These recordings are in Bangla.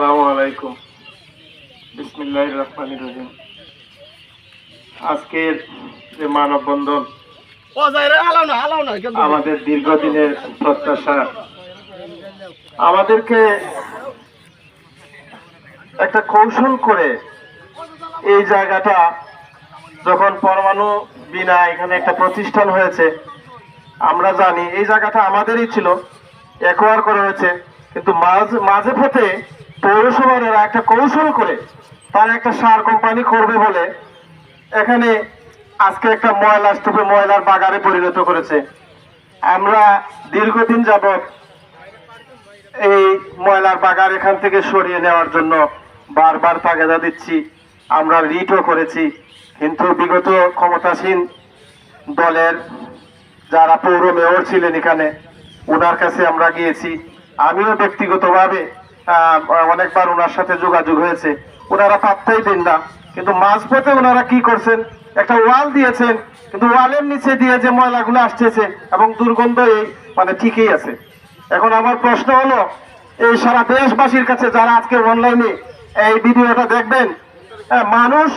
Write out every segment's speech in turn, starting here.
আসসালামু আলাইকুম। বিসমিল্লাহ রহমান রহিম। আজকের যে মানববন্ধন আমাদের দীর্ঘদিনের প্রত্যাশা। আমাদেরকে একটা কৌশল করে এই জায়গাটা যখন পরমাণু বিনা এখানে একটা প্রতিষ্ঠান হয়েছে আমরা জানি এই জায়গাটা আমাদেরই ছিল একোয়ার করা হয়েছে কিন্তু মাঝে মাঝে পথে পৌরসভার একটা কৌশল করে তারা একটা সার কোম্পানি করবে বলে এখানে আজকে একটা ময়লা স্তূপে ময়লার বাগারে পরিণত করেছে। আমরা দীর্ঘদিন যাবৎ এই ময়লার বাগার এখান থেকে সরিয়ে নেওয়ার জন্য বারবার তাগাদা দিচ্ছি। আমরা রিটও করেছি। কিন্তু বিগত ক্ষমতাসীন দলের যারা পৌর মেয়র ছিলেন এখানে ওনার কাছে আমরা গিয়েছি। আমিও ব্যক্তিগতভাবে অনেকবার ওনার সাথে যোগাযোগ হয়েছে। ওনারা পাত্তাই দেন না। কিন্তু মাঝপথে ওনারা কি করছেন? একটা ওয়াল দিয়েছেন কিন্তু ওয়ালের নিচে দিয়ে যে ময়লাগুলো আসতেছে এবং দুর্গন্ধ এই মানে ঠিকই আছে। এখন আমার প্রশ্ন হলো এই সারা দেশবাসীর কাছে যারা আজকে অনলাইনে এই ভিডিওটা দেখবেন আহ, মানুষ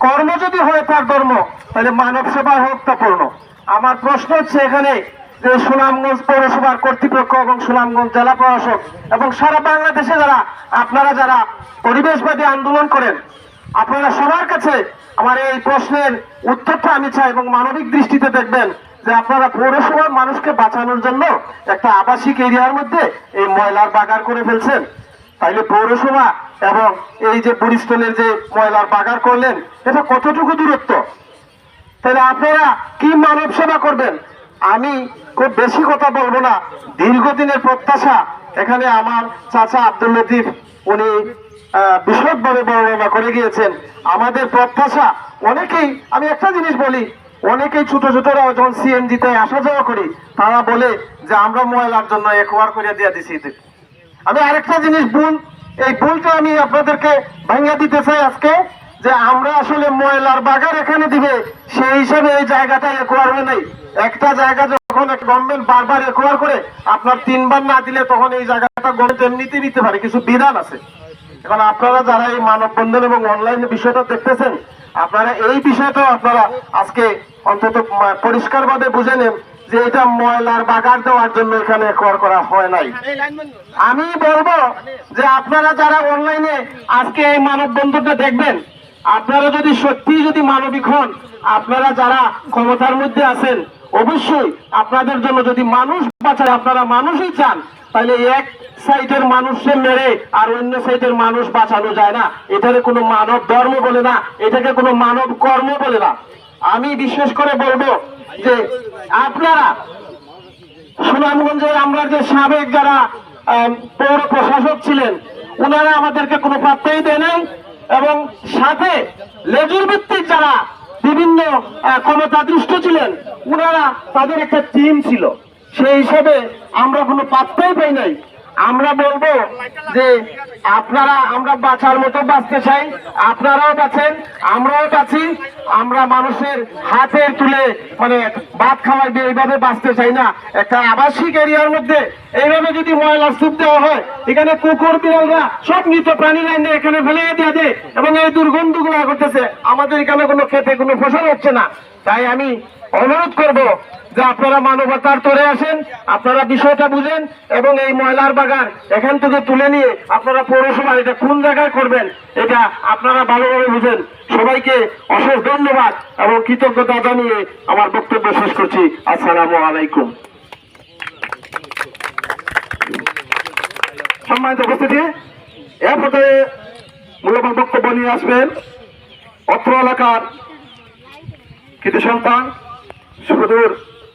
কর্ম যদি হয়ে তার ধর্ম তাহলে মানব সেবা হোক তা পূর্ণ। আমার প্রশ্ন হচ্ছে এখানে যে সুনামগঞ্জ পৌরসভার কর্তৃপক্ষ এবং সুনামগঞ্জ জেলা প্রশাসক এবং সারা বাংলাদেশে যারা, আপনারা যারা পরিবেশবাদী আন্দোলন করেন, আপনারা সবার কাছে আমার এই প্রশ্নের উত্তরটা আমি চাই এবং মানবিক দৃষ্টিতে দেখবেন যে আপনারা পৌরসভার মানুষকে বাঁচানোর জন্য একটা আবাসিক এরিয়ার মধ্যে এই ময়লার বাগার করে ফেলছেন। তাইলে পৌরসভা এবং এই যে পরিস্থলের যে ময়লার বাগার করলেন, এটা কতটুকু দূরত্ব? তাহলে আপনারা কি মানব সেবা করবেন? আমি খুব বেশি কথা বলব না। দীর্ঘদিনের প্রত্যাশা এখানে আমার চাচা আব্দুল লতিফ, উনি বিশদভাবে বর্ণনা করে গিয়েছেন। আমাদের প্রত্যাশা অনেকেই, আমি একটা জিনিস বলি, অনেকেই ছোট ছোটরা যখন সিএনজিতে আসা যাওয়া করি, তারা বলে যে আমরা ময়লার জন্য একবার করে দিয়ে দিছি। আমি আরেকটা জিনিস, ভুল, এই ভুলটা আমি আপনাদেরকে ভাঙিয়ে দিতে চাই আজকে। যে আমরা আসলে ময়লার বাগান এখানে দিবে, সেই হিসাবে এই জায়গাটা একোয়ার হয় নাই। একটা জায়গা যখন গভর্নমেন্ট বারবার একোয়ার করে, আপনার তিনবার না দিলে তখন এই জায়গাটা গভর্নমেন্ট এমনিতে নিতে পারে, কিছু বিধান আছে। এখন আপনারা যারা এই মানববন্ধন এবং অনলাইনে বিষয়টা দেখতেছেন, আপনারা এই বিষয়টাও আপনারা আজকে অন্তত পরিষ্কার ভাবে বুঝে নেন যে এটা ময়লার বাগার দেওয়ার জন্য এখানে একোয়ার করা হয় নাই। আমি বলব যে আপনারা যারা অনলাইনে আজকে এই মানব বন্ধুটা দেখবেন আপনারা যদি সত্যি যদি মানবিক হন, আপনারা যারা ক্ষমতার মধ্যে আছেন, অবশ্যই আপনাদের জন্য যদি মানুষ বাঁচায়, আপনারা মানুষই চান, তাহলে এক সাইডের মানুষকে মেরে আর অন্য সাইডের মানুষ বাঁচানো যায় না। এটাকে কোনো মানব ধর্ম বলে না, এটাকে কোনো মানব কর্ম বলে না। আমি বিশেষ করে বলব যে আপনারা সুনামগঞ্জের আমরা যে সাবেক যারা পৌর প্রশাসক ছিলেন ওনারা আমাদেরকে কোনো পাত্তাই দেয় নাই। এবং সাথে লেজুর ভিত্তিক যারা বিভিন্ন ক্ষমতাদৃষ্ট ছিলেন ওনারা তাদের একটা টিম ছিল। সেই হিসাবে আমরা কোনো পাত্তাই পাই নাই। আমরা বলব যে আপনারা, আমরা বাঁচার মতো বাঁচতে চাই, আপনারাও বাঁচেন, আমরাও বাঁচি। আমরা মানুষের হাতে তুলে মানে ভাত খাওয়াই দিয়ে এইভাবে বাঁচতে চাই না। একটা আবাসিক এরিয়ার মধ্যে এইভাবে যদি ময়লা স্তূপ দেওয়া হয়, এখানে কুকুর, বিড়ালরা সব মৃত প্রাণী লাইনে এখানে ফেলে দেওয়া দেয় এবং এই দুর্গন্ধগুলো করতেছে। আমাদের এখানে কোনো খেতে কোনো ফসল হচ্ছে না। তাই আমি অনুরোধ করব যে আপনারা মানবতার তরে আসেন, আপনারা বিষয়টা বুঝেন এবং এই ময়লার বাগান এখান থেকে তুলে নিয়ে আপনারা পৌরসভা এটা কোন জায়গায় করবেন, এটা আপনারা ভালোভাবে বুঝেন। সবাইকে অশেষ ধন্যবাদ এবং কৃতজ্ঞতা জানিয়ে আমার বক্তব্য শেষ করছি। আসসালামু আলাইকুম। সম্মানিত উপস্থিতি এ পর্যায়ে মূল্যবান বক্তব্য নিয়ে আসবেন অত্র এলাকার কৃতি সন্তান সুদূর